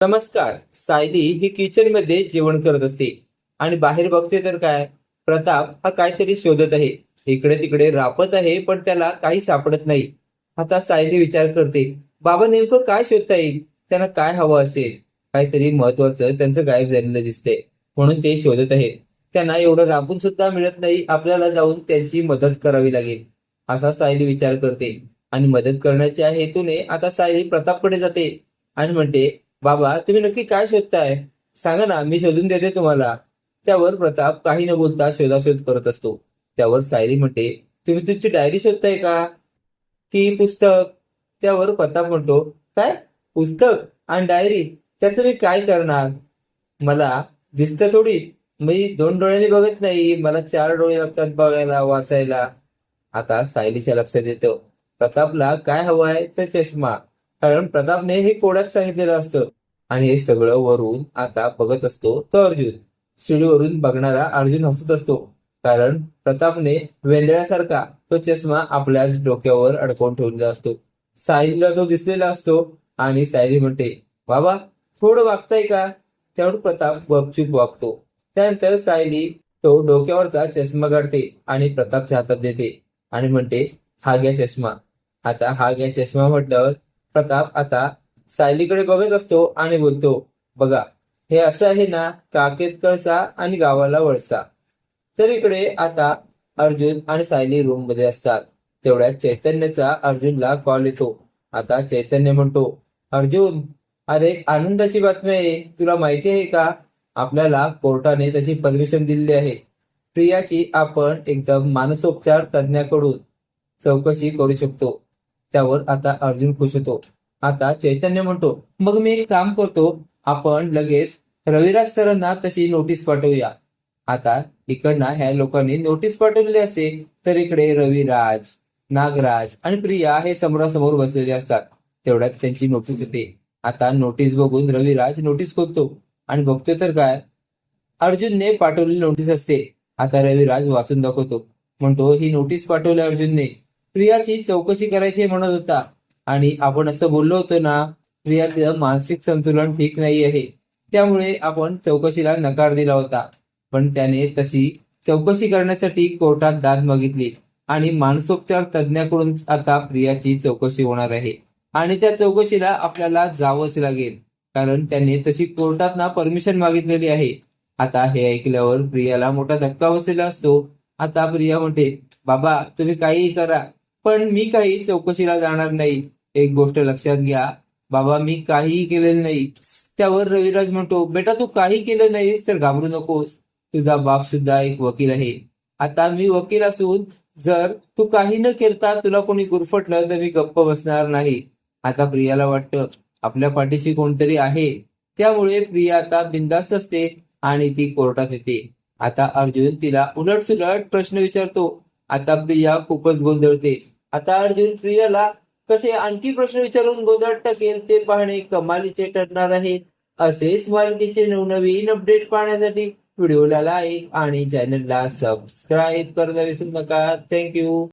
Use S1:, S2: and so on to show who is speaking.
S1: नमस्कार सायली ही किचनमध्ये जेवण करत असते. आणि बाहेर बघते तर काय? प्रताप हा काहीतरी शोधत आहे. इकडे तिकडे रापत आहे पण त्याला काही सापडत नाही. आता सायली विचार करते बाबा नेमकं काय शोधता येईल? त्यांना काय हवं असेल? काहीतरी महत्वाचं त्यांचं गायब झालेलं दिसते म्हणून ते शोधत आहेत. त्यांना एवढं राबून सुद्धा मिळत नाही आपल्याला जाऊन त्यांची मदत करावी लागेल. असा सायली विचार करते. आणि मदत करण्याच्या हेतूने आता सायली प्रतापकडे जाते. आणि म्हणते बाबा तुम्ही नक्की काय शोधताय? सांगा ना मी शोधून देते तुम्हाला. त्यावर प्रताप काही न बोलता शोधाशोध करत असतो. त्यावर सायली म्हणते तुम्ही तुमची डायरी शोधताय का? की पुस्तक. त्यावर प्रताप म्हणतो काय? पुस्तक आणि डायरी? त्याचं मी काय करणार? मला दिसतं थोडी. मी दोन डोळ्यांनी बघत नाही. मला चार डोळे लागतात बघायला वाचायला. आता सायलीच्या लक्षात येतं. प्रतापला काय हवं आहे तर चष्मा. कारण प्रतापने हे कोड्यात सांगितलेलं असतं. आणि हे सगळं वरून आता बघत असतो तो अर्जुन. शिडीवरून बघणारा अर्जुन हसत असतो. कारण प्रतापने वेंदळ्यासारखा तो चष्मा आपल्याच डोक्यावर अडकवून ठेवलेला असतो. सायलीला तो दिसलेला असतो आणि सायली म्हणते बाबा थोडं वागताय का? त्यावर प्रताप गपचूप वागतो. त्यानंतर सायली तो डोक्यावरचा चष्मा काढते आणि प्रतापच्या हातात देते आणि म्हणते हा घ्या चष्मा. आता हा घ्या चष्मा म्हटल्यावर प्रताप आता सायलीकडे बघत असतो आणि बोलतो बघा हे असं आहे ना काकेत कळसा आणि गावाला वळसा. तर इकडे आता अर्जुन आणि सायली रूममध्ये असतात. तेवढ्यात चैतन्याचा अर्जुनला कॉल येतो. आता चैतन्य म्हणतो अर्जुन अरे आनंदाची बातमी आहे. तुला माहिती आहे का? आपल्याला कोर्टाने तशी परमिशन दिलेली आहे. प्रियाची आपण एकदम मानसोपचार तज्ञाकडून चौकशी करू शकतो. त्यावर आता अर्जुन खुश होतो. आता चैतन्य म्हणतो मग मी एक काम करतो आपण लगेच रविराज सरांना तशी नोटीस पाठवूया. आता इकडनं ह्या लोकांनी नोटीस पाठवलेली असते. तर इकडे रविराज नागराज आणि प्रिया हे समोरासमोर बसलेले असतात. तेवढ्यात त्यांची नोटीस येते आता नोटीस बघून रविराज नोटीस खोलतो आणि बघतो तर काय? अर्जुनने पाठवलेली नोटीस असते. आता रविराज वाचून दाखवतो. म्हणतो ही नोटीस पाठवली अर्जुनने. प्रियाची चौकशी करायची म्हणत होता. आणि आपण असं बोललो होतो ना प्रियाचं मानसिक संतुलन ठीक नाही आहे त्यामुळे आपण चौकशीला नकार दिला होता. पण त्याने तशी चौकशी करण्यासाठी कोर्टात दाद मागितली. आणि मानसोपचार तज्ञाकडून आता प्रियाची चौकशी होणार आहे. आणि त्या चौकशीला आपल्याला जावंच लागेल. कारण त्याने तशी कोर्टात ना परमिशन मागितलेली आहे. आता हे ऐकल्यावर प्रियाला मोठा धक्का बसलेला असतो. आता प्रिया म्हणते बाबा तुम्ही काहीही करा. पण मी काही चौकशीला जाणार नाही. एक गोष्ट लक्षात घ्या. बाबा मी काहीही केलेलं नाही. त्यावर रविराज म्हणतो बेटा तू काही केलं नाहीस तर घाबरू नकोस. तुझा बाप सुद्धा एक वकील आहे. आता मी वकील असून जर तू काही न करता तुला कोणी गुरफटलं तर मी गप्प बसणार नाही. आता प्रियाला वाटतं आपल्या पाठीशी कोणतरी आहे. त्यामुळे प्रिया आता बिंदास्त असते आणि ती कोर्टात येते. आता अर्जुन तिला उलट सुलट प्रश्न विचारतो. आता प्रिया खूपच गोंधळते. आता अर्जुन प्रियाला कसे आणखी प्रश्न विचारून गोंधळ टाकेल ते पाहणे कमालीचे ठरणार आहे. असेच मालिकेचे नवनवीन अपडेट पाहण्यासाठी व्हिडिओला लाईक आणि चॅनलला सबस्क्राईब करायला विसरू नका. थँक्यू